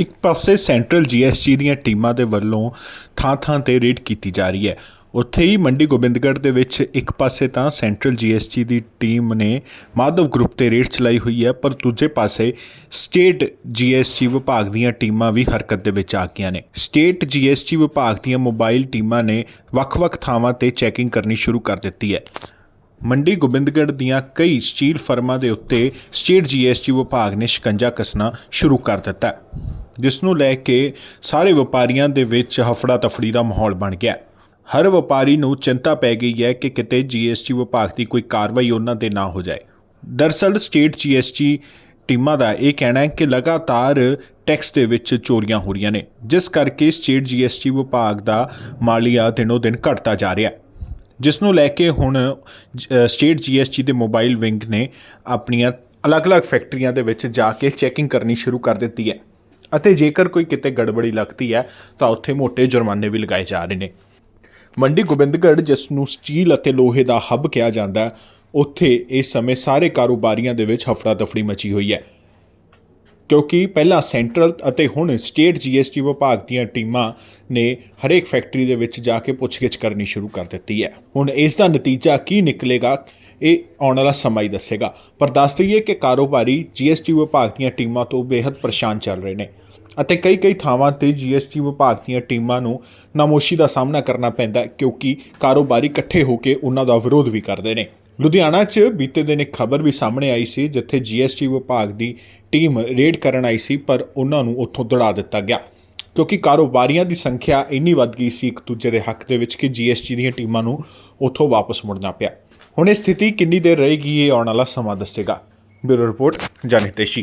ਇੱਕ ਪਾਸੇ central GST ਦੀਆਂ ਟੀਮਾਂ ਦੇ ਵੱਲੋਂ ਥਾਂ-ਥਾਂ ਤੇ ਰੇਡ ਕੀਤੀ ਜਾ ਰਹੀ ਹੈ। ਉੱਥੇ ਹੀ ਮੰਡੀ ਗੋਬਿੰਦਗੜ੍ਹ ਦੇ ਵਿੱਚ ਇੱਕ ਪਾਸੇ ਤਾਂ ਸੈਂਟਰਲ ਜੀਐਸਟੀ ਦੀ ਟੀਮ ਨੇ ਮਾਧਵ ਗਰੁੱਪ ਤੇ ਰੇਡ ਚਲਾਈ ਹੋਈ ਹੈ, ਪਰ ਦੂਜੇ ਪਾਸੇ ਸਟੇਟ ਜੀਐਸਟੀ ਵਿਭਾਗ ਦੀਆਂ ਟੀਮਾਂ ਵੀ ਹਰਕਤ ਦੇ ਵਿੱਚ ਆ ਗਈਆਂ ਨੇ। ਸਟੇਟ ਜੀਐਸਟੀ ਵਿਭਾਗ ਦੀਆਂ ਮੋਬਾਈਲ ਟੀਮਾਂ ਨੇ ਵੱਖ-ਵੱਖ ਥਾਵਾਂ ਤੇ ਚੈਕਿੰਗ ਕਰਨੀ ਸ਼ੁਰੂ ਕਰ ਦਿੱਤੀ ਹੈ। ਮੰਡੀ ਗੋਬਿੰਦਗੜ੍ਹ ਦੀਆਂ ਕਈ ਸਟੀਲ ਫਰਮਾਂ ਦੇ ਉੱਤੇ ਸਟੇਟ ਜੀਐਸਟੀ ਵਿਭਾਗ ਨੇ ਸ਼ਿਕੰਜਾ ਕੱਸਣਾ ਸ਼ੁਰੂ ਕਰ ਦਿੱਤਾ ਹੈ। ਜਿਸ ਨੂੰ ਲੈ ਕੇ ਸਾਰੇ ਵਪਾਰੀਆਂ ਦੇ ਵਿੱਚ ਹਫੜਾ ਤਫੜੀ ਦਾ ਮਾਹੌਲ ਬਣ ਗਿਆ। ਹਰ ਵਪਾਰੀ ਨੂੰ ਚਿੰਤਾ ਪੈ ਗਈ ਹੈ ਕਿ ਕਿਤੇ ਜੀਐਸਟੀ ਵਿਭਾਗ ਦੀ ਕੋਈ ਕਾਰਵਾਈ ਉਹਨਾਂ ਤੇ ਨਾ ਹੋ ਜਾਏ। ਦਰਸਲ ਸਟੇਟ ਜੀਐਸਟੀ ਟੀਮਾਂ ਦਾ ਇਹ ਕਹਿਣਾ ਹੈ ਕਿ ਲਗਾਤਾਰ ਟੈਕਸ ਦੇ ਵਿੱਚ ਚੋਰੀਆਂ ਹੋ ਰਹੀਆਂ ਨੇ ਜਿਸ ਕਰਕੇ ਸਟੇਟ ਜੀਐਸਟੀ ਵਿਭਾਗ ਦਾ ਮਾਲੀਆ ਦਿਨੋ ਦਿਨ ਘਟਦਾ ਜਾ ਰਿਹਾ ਹੈ। ਜਿਸ ਨੂੰ ਲੈ ਕੇ ਹੁਣ ਜ- ਅ, ਸਟੇਟ ਜੀਐਸਟੀ ਦੇ ਮੋਬਾਈਲ ਵਿੰਗ ਨੇ ਆਪਣੀਆਂ ਅਲੱਗ-ਅਲੱਗ ਫੈਕਟਰੀਆਂ ਦੇ ਵਿੱਚ ਜਾ ਕੇ ਚੈਕਿੰਗ ਕਰਨੀ ਸ਼ੁਰੂ ਕਰ ਦਿੱਤੀ ਹੈ। ਅਤੇ ਜੇਕਰ ਕੋਈ ਕਿਤੇ ਗੜਬੜੀ ਲੱਗਦੀ ਹੈ ਤਾਂ ਉੱਥੇ ਮੋٹے ਜੁਰਮਾਨੇ ਵੀ ਲਗਾਏ ਜਾ ਰਹੇ ਨੇ। ਮੰਡੀ ਗੋਬਿੰਦਗੜ੍ਹ ਜਿਸ ਨੂੰ ਸਟੀਲ ਅਤੇ ਲੋਹੇ ਦਾ ਹੱਬ ਕਿਹਾ ਜਾਂਦਾ ਹੈ, ਉੱਥੇ ਇਸ ਸਮੇਂ ਸਾਰੇ ਕਾਰੋਬਾਰੀਆਂ ਦੇ ਵਿੱਚ ਹਫੜਾ ਦਫੜੀ ਮਚੀ ਹੋਈ ਹੈ। ਕਿਉਂਕਿ ਪਹਿਲਾਂ ਸੈਂਟਰਲ ਅਤੇ ਹੁਣ ਸਟੇਟ ਜੀਐਸਟੀ ਵਿਭਾਗ ਦੀਆਂ ਟੀਮਾਂ ਨੇ ਹਰੇਕ ਫੈਕਟਰੀ ਦੇ ਵਿੱਚ ਜਾ ਕੇ ਪੁੱਛਗਿੱਛ ਕਰਨੀ ਸ਼ੁਰੂ ਕਰ ਦਿੱਤੀ ਹੈ। ਹੁਣ ਇਸ ਦਾ ਨਤੀਜਾ ਕੀ ਨਿਕਲੇਗਾ, ਇਹ ਆਉਣ ਵਾਲਾ ਸਮਾਂ ਹੀ ਦੱਸੇਗਾ। ਪਰ ਦੱਸ ਦਈਏ ਕਿ ਕਾਰੋਬਾਰੀ ਜੀਐਸਟੀ ਵਿਭਾਗ ਦੀਆਂ ਟੀਮਾਂ ਤੋਂ ਬੇहद ਪਰੇਸ਼ਾਨ ਚੱਲ ਰਹੇ ਨੇ ਅਤੇ ਕਈ ਕਈ ਥਾਵਾਂ ਤੇ ਜੀਐਸਟੀ ਵਿਭਾਗ ਦੀਆਂ ਟੀਮਾਂ ਨੂੰ ਨਾਮੋਸ਼ੀ ਦਾ ਸਾਹਮਣਾ ਕਰਨਾ ਪੈਂਦਾ ਕਿਉਂਕਿ ਕਾਰੋਬਾਰੀ ਇਕੱਠੇ ਹੋ ਕੇ ਉਹਨਾਂ ਦਾ ਵਿਰੋਧ ਵੀ ਕਰਦੇ ਨੇ। ਲੁਧਿਆਣਾ 'ਚ ਬੀਤੇ ਦਿਨ ਇੱਕ ਖਬਰ ਵੀ ਸਾਹਮਣੇ ਆਈ ਸੀ, ਜਿੱਥੇ ਜੀਐਸਟੀ ਵਿਭਾਗ ਦੀ ਟੀਮ ਰੇਡ ਕਰਨ ਆਈ ਸੀ, ਪਰ ਉਹਨਾਂ ਨੂੰ ਉੱਥੋਂ ਦੜਾ ਦਿੱਤਾ ਗਿਆ। ਕਿਉਂਕਿ ਕਾਰੋਬਾਰੀਆਂ ਦੀ ਸੰਖਿਆ ਇੰਨੀ ਵੱਧ ਗਈ ਸੀ, ਇੱਕ ਦੂਜੇ ਦੇ ਹੱਕ ਦੇ ਵਿੱਚ ਕਿ ਜੀਐਸਟੀ ਦੀਆਂ ਟੀਮਾਂ ਨੂੰ ਉੱਥੋਂ ਵਾਪਸ ਮੁੜਨਾ ਪਿਆ। ਹੁਣ ਇਹ ਸਥਿਤੀ ਕਿੰਨੀ ਦੇਰ ਰਹੇਗੀ, ਇਹ ਆਉਣ ਵਾਲਾ ਸਮਾਂ ਦੱਸੇਗਾ। Bureau report ਜਾਨਿਤੇਸ਼ੀ